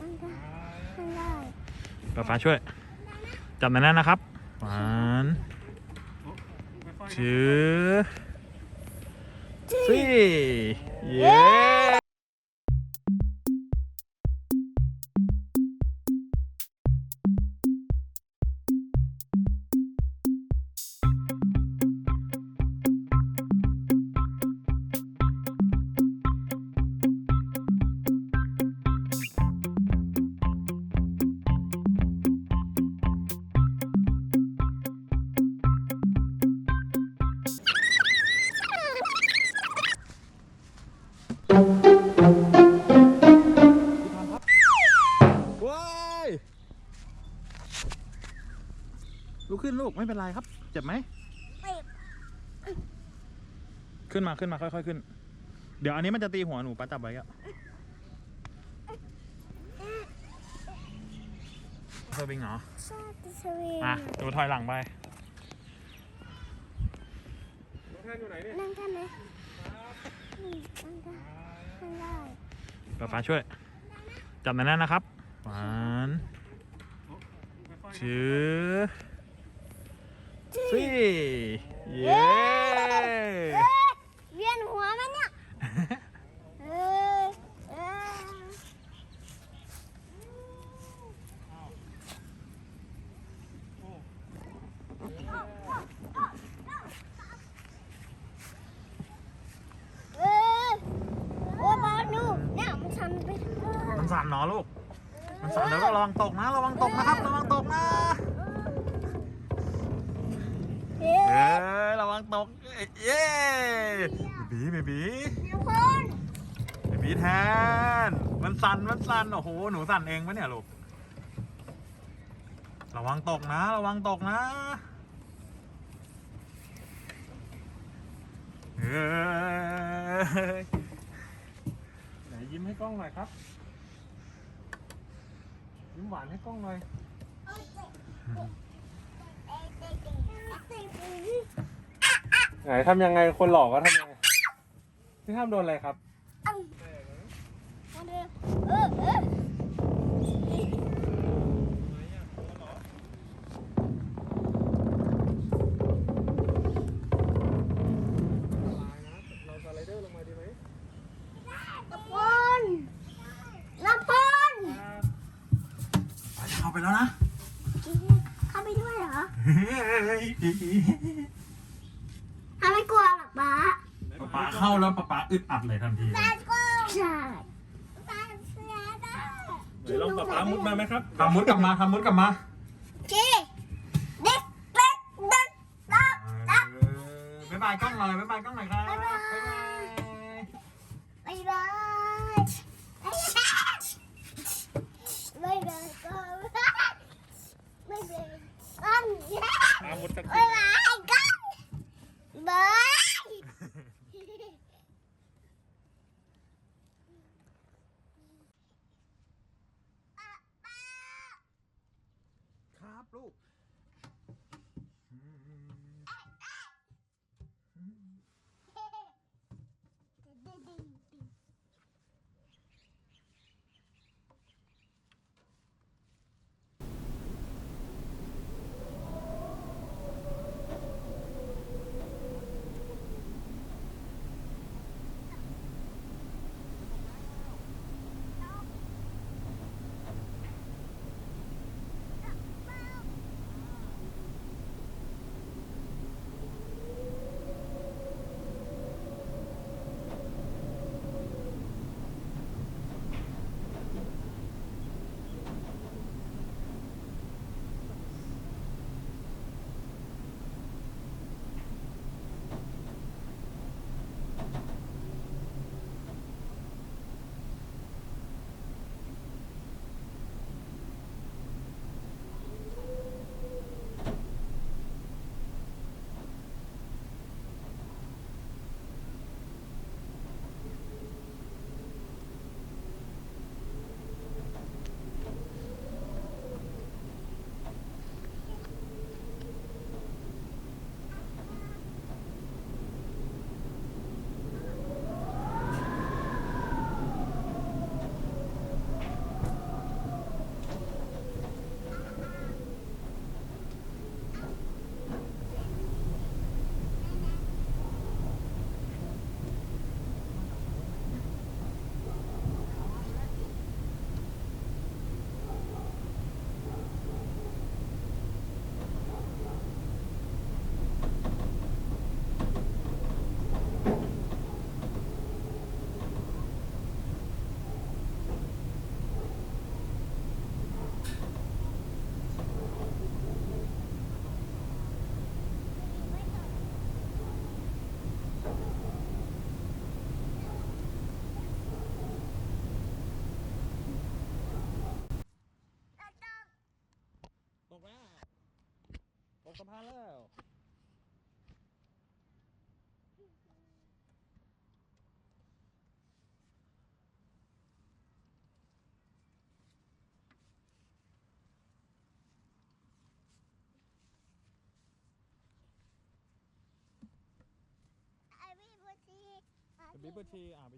มันได้มันได้ป๊าป๊าช่วย จับแน่นๆนะครับหวานชื่อสี่เย้ นลูกไม่เป็นไรครับ เจ็บไหมเจ็บขึ้นมาขึ้นมาค่อยๆขึ้น เดี๋ยวอันนี้มันจะตีหัวหนูป้าจับไว้อะเธอบิงเหรอชอบสวีอะตัวถอยหลังไปนั่งกันไหมอืมนั่งได้มันได้ป๊าป๊าช่วย จับแน่นๆนะครับหวานชื่อ สี่เย้เอ้ยเวียนหัวมันเนี่ยเออเออเออโอ้บอลดูเนี่ยมันทำไปทั้งมันสั่นเนาะลูก มันสั่นแล้วก็ระวังตกนะระวังตก เย้เบบีเบบีทุกคนเบบีแทน มันสั่นมันสั่นโอ้โหหนูสั่นเองปะเนี่ยลูกระวังตกนะ ระวังตกนะเอ้ยไหนยิ้มให้กล้องหน่อยครับ ยิ้มหวานให้กล้องหน่อย ไหนทำยังไงคนหลอกก็ทำยังไงพี่ห้ามโดนอะไรครับเออเออเราสไลเดอร์ลงมาดีไหมน้ำพลน้ำพลเข้าไปแล้วนะ เข้าไปด้วยเหรอ เฮ้ย ทำไมกลัวหรอกบ้า ป๊าป๊า เข้าแล้วป๊าป๊าอึดอัดเลยทันทีเลยใช่ไหนลองป๊าป๊ามุดมาไหมครับทำมุดกลับมาทำมุดกลับมาจีเด็กเล็กเด็กตับตับเออบ๊ายบายกล้องหน่อยบ๊ายบายกล้องหน่อยครับบ๊ายบายบ๊ายบายบ๊าย สะพานแล้วไอ้พี่บัวทีบิบเบอร์ทีอ่าไป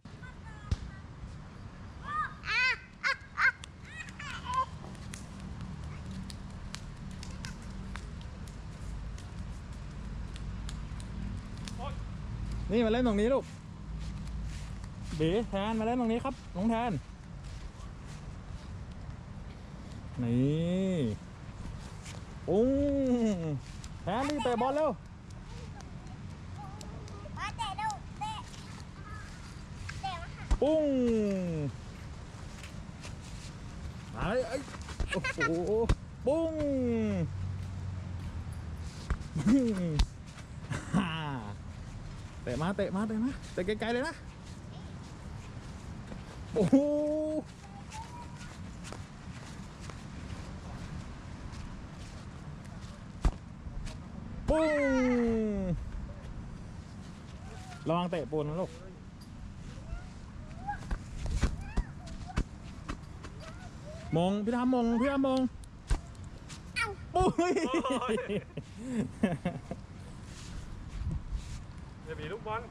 อะอะอะ นี่มาเล่นตรงนี้ลูกบีแทนมาเล่นตรงนี้ครับน้องแทน นี่ปุ้งแทนรีบเตะบอลเร็วมาเตะดูเตะเตะมาค่ะปุ้งมาเลยเอ้โอ้โหปุ้ง เตะมาเตะมาเตะมาเตะไกลๆเลยนะ โอ้โหปุ้งระวังเตะปูนนะลูกมงพี่ทำมงพี่ทำมงปุ้ย เบบีลูกบอล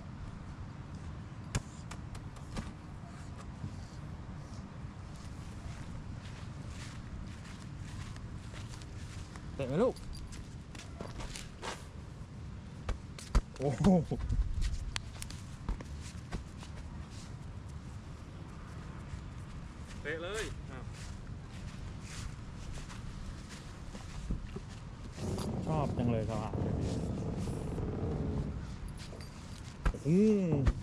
เตะไหมลูก โอ้โหเตะเลยอ้าวชอบจังเลยครับอืมดู 음.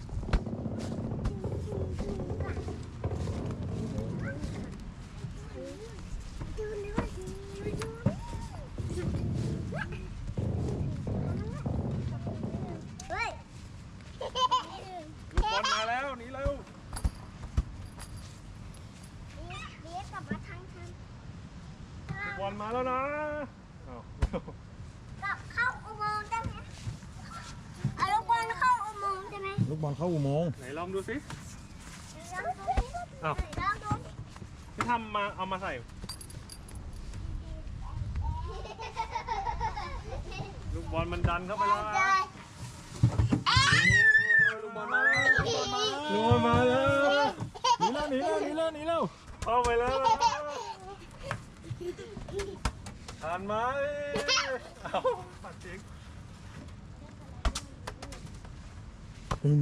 ลูกบอลเข้าอุโมงค์ไหนลองดูสิลองดูสิอ้าวลองดูที่ทำมาเอามาใส่ลูกบอลมันดันเข้าไปแล้วได้ลูกบอลมาแล้วลูกบอลมาแล้วลูกบอลมาแล้วหนีแล้วหนีแล้วหนีแล้วหนีแล้วเข้าไปแล้วทันไหมเอาปัดจริง อืม โอ้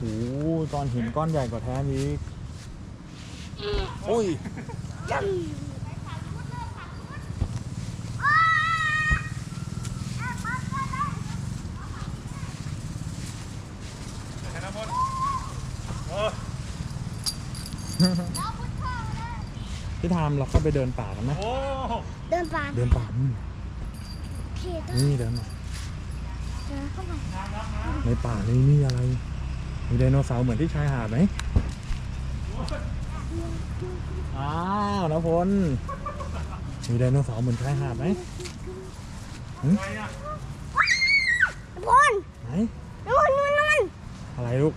โหก้อนหินก้อนใหญ่กว่าแท้นี้ โอ้ย เห็นนะบอลโอ้ พี่ทามเราเข้าไปเดินป่ากันไหมโหเดินป่าเดินป่านี่พี่ต้องนี่เดินมาเดินเข้าไปในป่านี่มีอะไร มีไดโนเสาร์เหมือนที่ชายหาดไหมอ้าวนะพลมีไดโนเสาร์เหมือนชายหาดไหมไงอะบนไหน นู่นนู่นนู่นอะไรลูก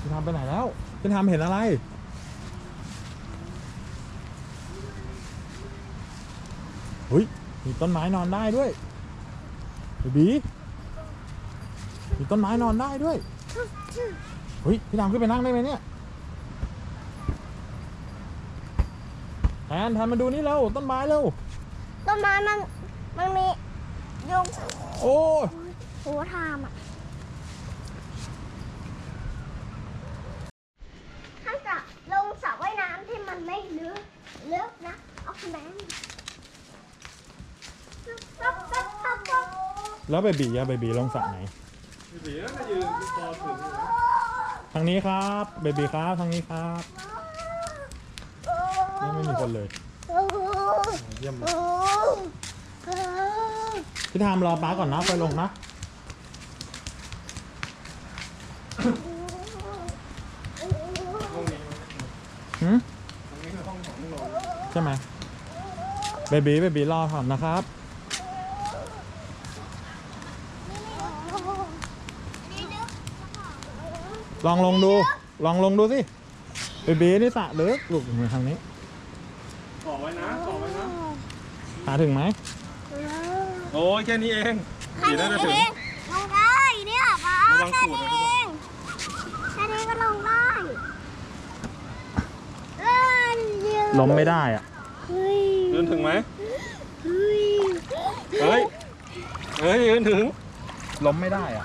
พี่ทำ ไปไหนแล้วพี่ทำเห็นอะไรเฮ้ย มีต้นไม้นอนได้ด้วยเบบีมีต้นไม้นอนได้ด้วย เฮ้ย พี่ทำขึ้นไปนั่งได้ไหมเนี่ยแทนแทนมาดูนี่เร็วต้นไม้เร็ว ต้นไม้มันมันมียุงโอ้ยหัวทามอะถ้าจะลงสระว่ายน้ำที่ มันไม่ลึกลึกนะเอาแบงค์ปั๊บปั๊บปั๊บปั๊บแล้วเบบีอะเบบีลงสระไหนเบบีน่าจะยืนคอถึงอยู่นะทางนี้ครับเบบีครับทางนี้ครับโอ้นี่ไม่มีคนเลยโอ้เยี่ยมโอ้โอ้พี่ทามรอป้าก่อนนะไปลงนะห้องนี้ หืม ช่ไหมเบบีเบบีรอก่อนนะครับ ลองลงดู ลองลงดูสิเบบีนี่สระลึกลูกมาทางนี้ต่อไว้นะต่อไว้นะหาถึงไหมโอ้ยแค่นี้เองดีน่าจะถึงลงได้เนี่ยป้าระวังแค่สูดนี้นะเองแค่นี้ก็ลงได้เอ้ยเดี๋ยว ล้มไม่ได้อะเฮ้ยยืนถึงไหมเฮ้ย เฮ้ย เฮ้ยยืนถึง ล้มไม่ได้อะ